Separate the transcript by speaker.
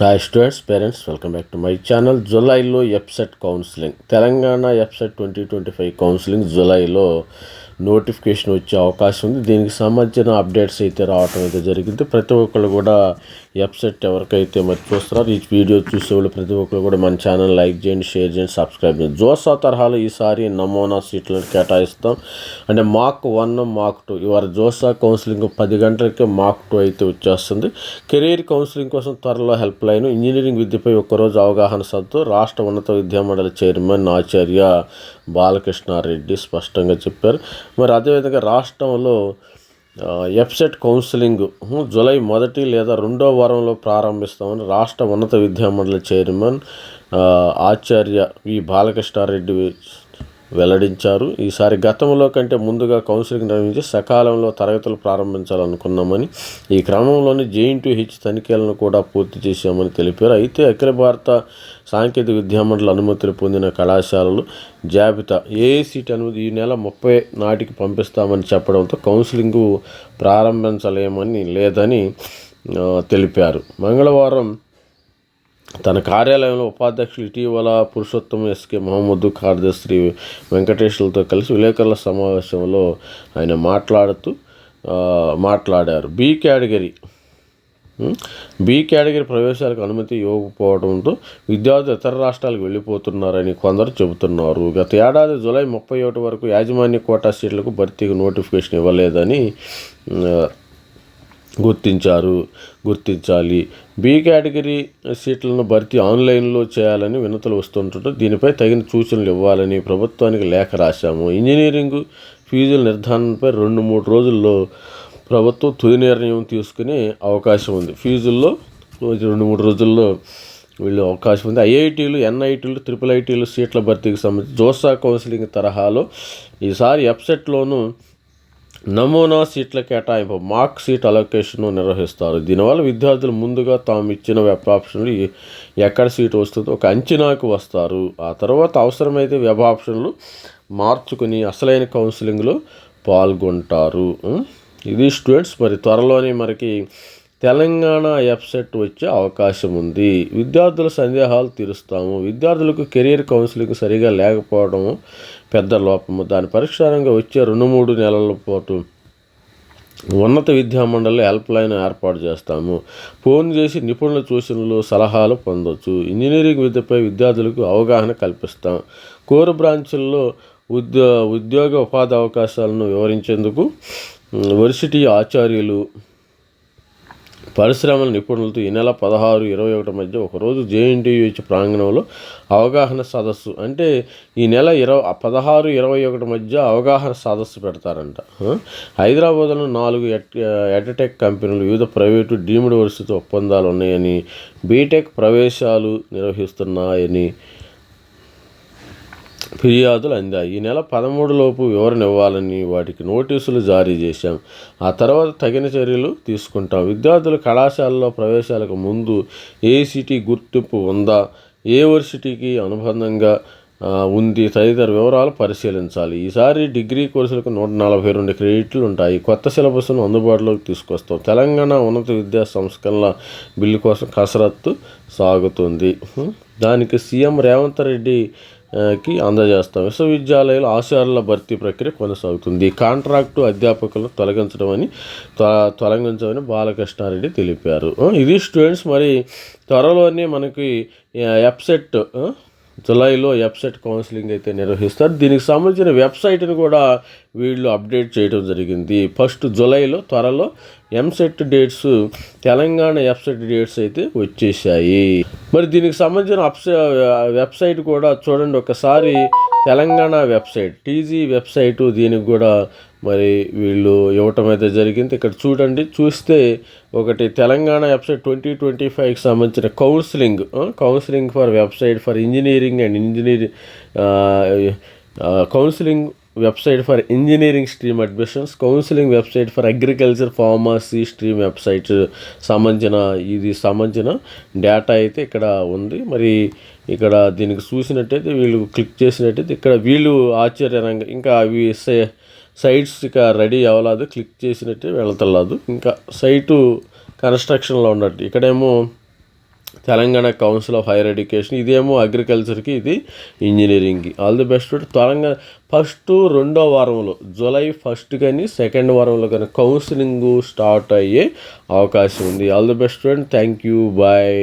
Speaker 1: Hi students parents welcome back to my channel జూలైలో EAPCET counselling Telangana EAPCET twenty twenty five counselling జూలైలో notification వచ్చే అవకాశం ఉంది. దీనికి సంబంధించిన అప్డేట్స్ అయితే రావటం అయితే జరిగింది. ప్రతి ఒక్కళ్ళు కూడా ఎప్సెట్ ఎవరికైతే మరి చూస్తున్నారో ఈ వీడియో చూసేవాళ్ళు ప్రతి ఒక్కరు కూడా మన ఛానల్ లైక్ చేయండి షేర్ చేయండి సబ్స్క్రైబ్ చేయండి. జోసా తరహాలో ఈసారి నమూనా సీట్లను కేటాయిస్తాం. అంటే మాక్ వన్ మాక్ టూ ఇవాళ జోసా కౌన్సిలింగ్ పది గంటలకే మాక్ టూ అయితే వచ్చేస్తుంది. కెరీర్ కౌన్సిలింగ్ కోసం త్వరలో హెల్ప్ లైన్ ఇంజనీరింగ్ విద్యపై ఒక్కరోజు అవగాహన సత్తు రాష్ట్ర ఉన్నత విద్యామండలి చైర్మన్ ఆచార్య బాలకృష్ణారెడ్డి స్పష్టంగా చెప్పారు. మరి అదేవిధంగా రాష్ట్రంలో ఎఫ్సెట్ కౌన్సిలింగ్ జూలై మొదటి లేదా రెండో వారంలో ప్రారంభిస్తామని రాష్ట్ర ఉన్నత విద్యామండలి చైర్మన్ ఆచార్య వి బాలకృష్ణారెడ్డి వెల్లడించారు. ఈసారి గతంలో కంటే ముందుగా కౌన్సిలింగ్ నిర్వహించి సకాలంలో తరగతులు ప్రారంభించాలనుకున్నామని ఈ క్రమంలోనే జేఎన్టీ హెచ్ తనిఖీలను కూడా పూర్తి చేశామని తెలిపారు. అయితే అఖిల భారత సాంకేతిక విద్యామండలి అనుమతులు పొందిన కళాశాలలు జాబితా ఏఐసిటి అనుమతి ఈ నెల ముప్పై నాటికి పంపిస్తామని చెప్పడంతో కౌన్సిలింగ్ ప్రారంభించలేమని లేదని తెలిపారు. మంగళవారం తన కార్యాలయంలో ఉపాధ్యక్షులు ఇటీవల పురుషోత్తం ఎస్కే మహమ్మద్ కార్యదర్శి వెంకటేశ్వరులతో కలిసి విలేకరుల సమావేశంలో ఆయన మాట్లాడుతూ మాట్లాడారు. బి కేటగిరీ బి కేటగిరీ ప్రవేశాలకు అనుమతి ఇవ్వకపోవడంతో విద్యార్థులు ఇతర రాష్ట్రాలకు వెళ్ళిపోతున్నారని కొందరు చెబుతున్నారు. గత ఏడాది జూలై ముప్పై ఒకటి వరకు యాజమాన్య కోటా సీట్లకు భర్తీకి నోటిఫికేషన్ ఇవ్వలేదని గుర్తించారు గుర్తించాలి. బి కేటగిరీ సీట్లను భర్తీ ఆన్లైన్లో చేయాలని వినతులు వస్తుండటంతో దీనిపై తగిన సూచనలు ఇవ్వాలని ప్రభుత్వానికి లేఖ రాశాము. ఇంజనీరింగ్ ఫీజుల నిర్ధారణపై రెండు మూడు రోజుల్లో ప్రభుత్వం తుది నిర్ణయం తీసుకునే అవకాశం ఉంది. ఫీజుల్లో రెండు మూడు రోజుల్లో వీళ్ళు అవకాశం ఉంది. ఐఐటీలు ఎన్ఐటీలు ట్రిపుల్ ఐటీలు సీట్ల భర్తీకి సంబంధించి జోసా కౌన్సిలింగ్ తరహాలో ఈసారి వెబ్సైట్లోనూ నమూనా సీట్ల కేటాయింపు మార్క్ సీట్ అలొకేషన్ నిర్వహిస్తారు. దీనివల్ల విద్యార్థులు ముందుగా తాము ఇచ్చిన వెబ్ ఆప్షన్లు ఎక్కడ సీట్ వస్తుందో ఒక అంచనాకు వస్తారు. ఆ తర్వాత అవసరమైతే వెబ్ ఆప్షన్లు మార్చుకుని అసలైన కౌన్సిలింగ్లో పాల్గొంటారు. ఇది స్టూడెంట్స్ మరి త్వరలోనే మనకి తెలంగాణ ఎఫ్సెట్ వచ్చే అవకాశం ఉంది. విద్యార్థుల సందేహాలు తీరుస్తాము. విద్యార్థులకు కెరీర్ కౌన్సిలింగ్ సరిగా లేకపోవడం పెద్ద లోపము. దాని పరిష్కారంగా వచ్చే రెండు మూడు నెలల పాటు ఉన్నత విద్యామండలి హెల్ప్ లైన్ ఏర్పాటు చేస్తాము. ఫోన్ చేసి నిపుణుల సూచనలు సలహాలు పొందొచ్చు. ఇంజనీరింగ్ విద్యపై విద్యార్థులకు అవగాహన కల్పిస్తాం. కోర్ బ్రాంచుల్లో ఉద్యో ఉద్యోగ ఉపాధి అవకాశాలను వివరించేందుకు వర్సిటీ ఆచార్యులు పరిశ్రమల నిపుణులతో ఈ నెల పదహారు ఇరవై ఒకటి మధ్య ఒకరోజు జేఎన్టీయూహెచ్ ప్రాంగణంలో అవగాహన సదస్సు. అంటే ఈ నెల ఇరవై పదహారు ఇరవై ఒకటి మధ్య అవగాహన సదస్సు పెడతారంట. హైదరాబాద్లో నాలుగు ఎట్ ఎటటెక్ కంపెనీలు వివిధ ప్రైవేటు డీమ్డ్ వర్సిటీ ఒప్పందాలు ఉన్నాయని బీటెక్ ప్రవేశాలు నిర్వహిస్తున్నాయని ఫిర్యాదులు అందాయి. ఈ నెల పదమూడు లోపు వివరణ ఇవ్వాలని వాటికి నోటీసులు జారీ చేశాం. ఆ తర్వాత తగిన చర్యలు తీసుకుంటాం. విద్యార్థులు కళాశాలలో ప్రవేశాలకు ముందు ఏసిటీ గుర్తింపు ఉందా? ఏ యూనివర్సిటీకి అనుబంధంగా ఉంది? తదితర వివరాలు పరిశీలించాలి. ఈసారి డిగ్రీ కోర్సులకు నూట నలభై రెండు క్రెడిట్లు ఉంటాయి. కొత్త సిలబస్ను అందుబాటులోకి తీసుకొస్తాం. తెలంగాణ ఉన్నత విద్యా సంస్కరణల బిల్లు కోసం కసరత్తు సాగుతుంది. దానికి సీఎం రేవంత్ రెడ్డి కి అందజేస్తాం విశ్వవిద్యాలయాలు ఆచార్యుల భర్తీ ప్రక్రియ కొనసాగుతుంది. కాంట్రాక్టు అధ్యాపకులను తొలగించడం అని త్వ- తొలగించమని బాలకృష్ణారెడ్డి తెలిపారు. ఇది స్టూడెంట్స్ మరి త్వరలోనే మనకి ఎప్సెట్ జులైలో వెబ్సైట్ కౌన్సిలింగ్ అయితే నిర్వహిస్తారు. దీనికి సంబంధించిన వెబ్సైట్ని కూడా వీళ్ళు అప్డేట్ చేయడం జరిగింది. ఫస్ట్ జులైలో త్వరలో EAMCET dates Telangana website dates అయితే వచ్చేసాయి మరి దీనికి సంబంధించిన అప్స వెబ్సైట్ కూడా చూడండి ఒకసారి తెలంగాణ వెబ్సైట్ టీజీ వెబ్సైటు దీనికి కూడా మరి వీళ్ళు ఇవ్వటం అయితే జరిగింది. ఇక్కడ చూడండి చూస్తే ఒకటి తెలంగాణ వెబ్సైట్ ట్వంటీ ట్వంటీ ఫైవ్కి సంబంధించిన counselling counselling for website for engineering and engineering counselling website for engineering stream admissions counselling website for agriculture pharmacy stream website సంబంధించిన ఇది సంబంధించిన డేటా అయితే ఇక్కడ ఉంది. మరి ఇక్కడ దీనికి చూసినట్టయితే వీళ్ళు క్లిక్ చేసినట్టయితే ఇక్కడ వీళ్ళు ఆశ్చర్యరంగా ఇంకా అవి సై- సైట్స్ ఇక రెడీ అవ్వలేదు. క్లిక్ చేసినట్టే వెళతలేదు. ఇంకా సైటు కన్స్ట్రక్షన్లో ఉన్నట్టు. ఇక్కడేమో Telangana council of higher education ఇదేమో అగ్రికల్చర్కి ఇది ఇంజనీరింగ్కి all the best Telangana. First రెండో వారంలో జూలై ఫస్ట్ కానీ సెకండ్ వారంలో కానీ కౌన్సిలింగ్ స్టార్ట్ అయ్యే అవకాశం ఉంది. All the best friend thank you bye